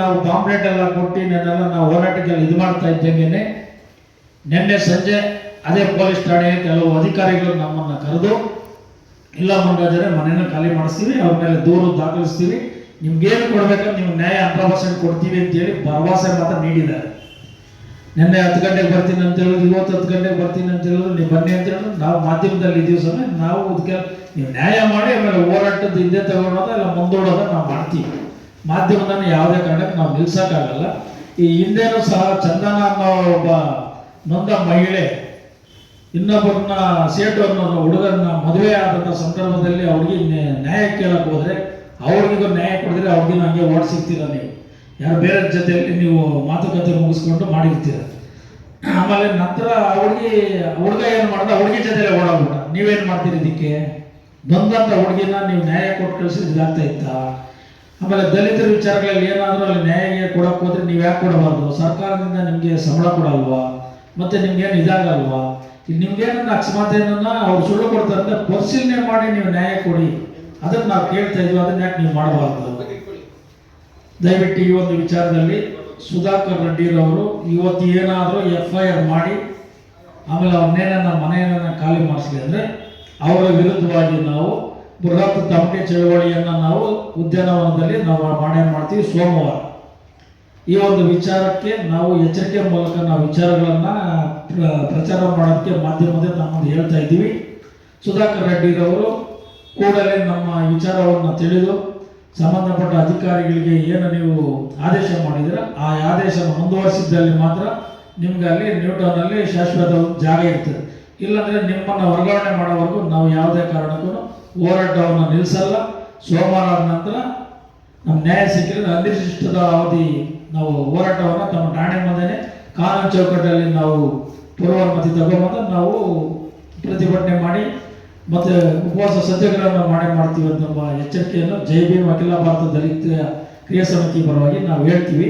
ನಾವು ಪಾಂಪ್ಲೆಟ್ ಎಲ್ಲ ಕೊಟ್ಟು ನೆನ್ನೆಲ್ಲ ನಾವು ಹೋರಾಟಕ್ಕೆಲ್ಲ ಇದು ಮಾಡ್ತಾ ಇದ್ದಂಗೆನೆ. ನಿನ್ನೆ ಸಂಜೆ ಅದೇ ಪೊಲೀಸ್ ಠಾಣೆ ಕೆಲವು ಅಧಿಕಾರಿಗಳು ನಮ್ಮನ್ನು ಕರೆದು, ಇಲ್ಲ ಮಂಗಾಜರೆ ಮನೆಯನ್ನು ಖಾಲಿ ಮಾಡಿಸ್ತೀವಿ ಅವ್ರ ಮೇಲೆ ದೂರು ದಾಖಲಿಸ್ತೀವಿ ನಿಮ್ಗೇನು ಕೊಡ್ಬೇಕಂದ್ರೆ ನೀವು ನ್ಯಾಯ ಹಂಡ್ರೆಡ್ ಪರ್ಸೆಂಟ್ ಕೊಡ್ತೀವಿ ಅಂತೇಳಿ ಭರವಸೆ ಮಾತ್ರ ನೀಡಿದ್ದಾರೆ. ನಿನ್ನೆ ಹತ್ತು ಗಂಟೆಗೆ ಬರ್ತೀನಿ ಅಂತ ಹೇಳಿದ್ರು, ಇವತ್ತು ಹತ್ತು ಗಂಟೆಗೆ ಬರ್ತೀನಿ ಅಂತ ಹೇಳಿದ್ರು, ನೀವು ಬನ್ನಿ ಅಂತ ಹೇಳಿದ್ರು, ನಾವು ಮಾಧ್ಯಮದಲ್ಲಿ ಇದೀವಿ ಸಮಯ ನಾವು ಅದಕ್ಕೆ ನೀವು ನ್ಯಾಯ ಮಾಡಿ ಆಮೇಲೆ ಹೋರಾಟದ ಹಿಂದೆ ತಗೊಳೋದ ಇಲ್ಲ ಮುಂದೂಡೋದ ನಾವು ಮಾಡ್ತೀವಿ. ಮಾಧ್ಯಮದನ್ನು ಯಾವುದೇ ಕಾರಣಕ್ಕೆ ನಾವು ನಿಲ್ಸೋಕ್ಕಾಗಲ್ಲ. ಈ ಹಿಂದೆನೂ ಸಹ ಚಂದನ ಅನ್ನೋ ಒಬ್ಬ ನೊಂದ ಮಹಿಳೆ ಇನ್ನೊಬ್ಬರನ್ನ ಸೇಟು ಅನ್ನೋ ಹುಡುಗರನ್ನ ಮದುವೆ ಆದಂಥ ಸಂದರ್ಭದಲ್ಲಿ ಅವ್ರಿಗೆ ನ್ಯಾಯ ಕೇಳಕ್ ಹೋದ್ರೆ ಅವ್ರಿಗೂ ನ್ಯಾಯ ಕೊಡಿದ್ರೆ ಅವ್ರಿಗೂ ಹಂಗೆ ಓಡಿಸಿರ್ತೀರ ನೀವು? ಯಾರು ಬೇರೆ ಜೊತೆಯಲ್ಲಿ ನೀವು ಮಾತುಕತೆ ಮುಗಿಸ್ಕೊಂಡು ಮಾಡಿರ್ತೀರ? ಆಮೇಲೆ ನಂತರ ಅವ್ರಿಗೆ ಹುಡುಗ ಏನು ಮಾಡ್ದ? ಹುಡುಗಿ ಜೊತೆ ಓಡಾಡ್ಬಿಟ್ಟ. ನೀವೇನು ಮಾಡ್ತೀರಿ ಇದಕ್ಕೆ? ಬಂದಂಥ ಹುಡುಗಿನ ನೀವು ನ್ಯಾಯ ಕೊಟ್ಟು ಕಳಿಸಿದ್ರೆ ಇದಾಗ್ತಾ ಇತ್ತಾ? ಆಮೇಲೆ ದಲಿತರ ವಿಚಾರಗಳಲ್ಲಿ ಏನಾದರೂ ಅಲ್ಲಿ ನ್ಯಾಯ ಕೊಡಕ್ಕೆ ಹೋದ್ರೆ ನೀವು ಯಾಕೆ ಕೊಡಬಾರ್ದು? ಸರ್ಕಾರದಿಂದ ನಿಮಗೆ ಸಂಬಳ ಕೊಡಲ್ವಾ? ಮತ್ತೆ ನಿಮ್ಗೇನು ಇದಾಗಲ್ವಾ? ನಿಮ್ಗೇನನ್ನ ಅಕಸ್ಮಾತ್ ಏನನ್ನ ಅವ್ರು ಸುಳ್ಳು ಕೊಡ್ತಾರೆ ಪರಿಶೀಲನೆ ಮಾಡಿ ನೀವು ನ್ಯಾಯ ಕೊಡಿ. ಅದನ್ನ ನಾವು ಕೇಳ್ತಾ ಇದ್ವಿ, ಅದನ್ನ ಯಾಕೆ ನೀವು ಮಾಡಬಾರ್ದು? ದಯವಿಟ್ಟು ಈ ಒಂದು ವಿಚಾರದಲ್ಲಿ ಸುಧಾಕರ್ ರೆಡ್ಡಿರವರು ಇವತ್ತು ಏನಾದರೂ ಎಫ್ ಐ ಆರ್ ಮಾಡಿ, ಆಮೇಲೆ ಅವ್ರನ್ನೇನ ಮನೆಯನ್ನ ಖಾಲಿ ಮಾಡಿಸ್ಲಿ ಅಂದರೆ ಅವರ ವಿರುದ್ಧವಾಗಿ ನಾವು ಬೃಹತ್ ತಮಟೆ ಚಳವಳಿಯನ್ನು ನಾವು ಉದ್ಯಾನವನದಲ್ಲಿ ನಾವು ಮಾಡೇ ಮಾಡ್ತೀವಿ ಸೋಮವಾರ. ಈ ಒಂದು ವಿಚಾರಕ್ಕೆ ನಾವು ಎಚ್ಚರಿಕೆ ಮೂಲಕ ನಾವು ವಿಚಾರಗಳನ್ನು ಪ್ರಚಾರ ಮಾಡೋದಕ್ಕೆ ಮಾಧ್ಯಮದ ನಾವು ಹೇಳ್ತಾ ಇದ್ದೀವಿ. ಸುಧಾಕರ್ ರೆಡ್ಡಿರವರು ಕೂಡಲೇ ನಮ್ಮ ವಿಚಾರವನ್ನು ತಿಳಿದು ಸಂಬಂಧಪಟ್ಟ ಅಧಿಕಾರಿಗಳಿಗೆ ಏನು ನೀವು ಆದೇಶ ಮಾಡಿದ್ರೆ ಆ ಆದೇಶವನ್ನು ಮುಂದುವರಿಸಿದ್ದಲ್ಲಿ ಮಾತ್ರ ನಿಮ್ಗೆ ಅಲ್ಲಿ ನ್ಯೂಟನ್ನಲ್ಲಿ ಶಾಶ್ವತ ಜಾಗ ಇರ್ತದೆ. ಇಲ್ಲಾಂದ್ರೆ ನಿಮ್ಮನ್ನು ವರ್ಗಾವಣೆ ಮಾಡೋವರೆಗೂ ನಾವು ಯಾವುದೇ ಕಾರಣಕ್ಕೂ ಹೋರಾಟವನ್ನು ನಿಲ್ಲಿಸಲ್ಲ, ಸೋಮವಾರ ನಂತರ ನಮ್ಮ ನ್ಯಾಯ ಸಿಕ್ಕಿದ್ರೆ ಅನಿರ್ದಿಷ್ಟದ ಅವಧಿ ನಾವು ಹೋರಾಟವನ್ನು ತಮ್ಮ ಠಾಣೆ ಮುಂದೆನೆ ಕಾನೂನು ಚೌಕಟ್ಟಲ್ಲಿ ನಾವು ಪೂರ್ವಾನುಮತಿ ತಗೊಂಬಂದು ನಾವು ಪ್ರತಿಭಟನೆ ಮಾಡಿ ಮತ್ತೆ ಉಪವಾಸ ಸತ್ಯಾಗ್ರಹವನ್ನು ಮಾಡಿ ಮಾಡ್ತೀವಿ ಅಂತ ಎಚ್ಚರಿಕೆಯನ್ನು ಜೈ ಭೀಮ್ ಅಖಿಲ ಭಾರತ ದಲಿತ ಕ್ರಿಯಾ ಸಮಿತಿ ಪರವಾಗಿ ನಾವು ಹೇಳ್ತೀವಿ.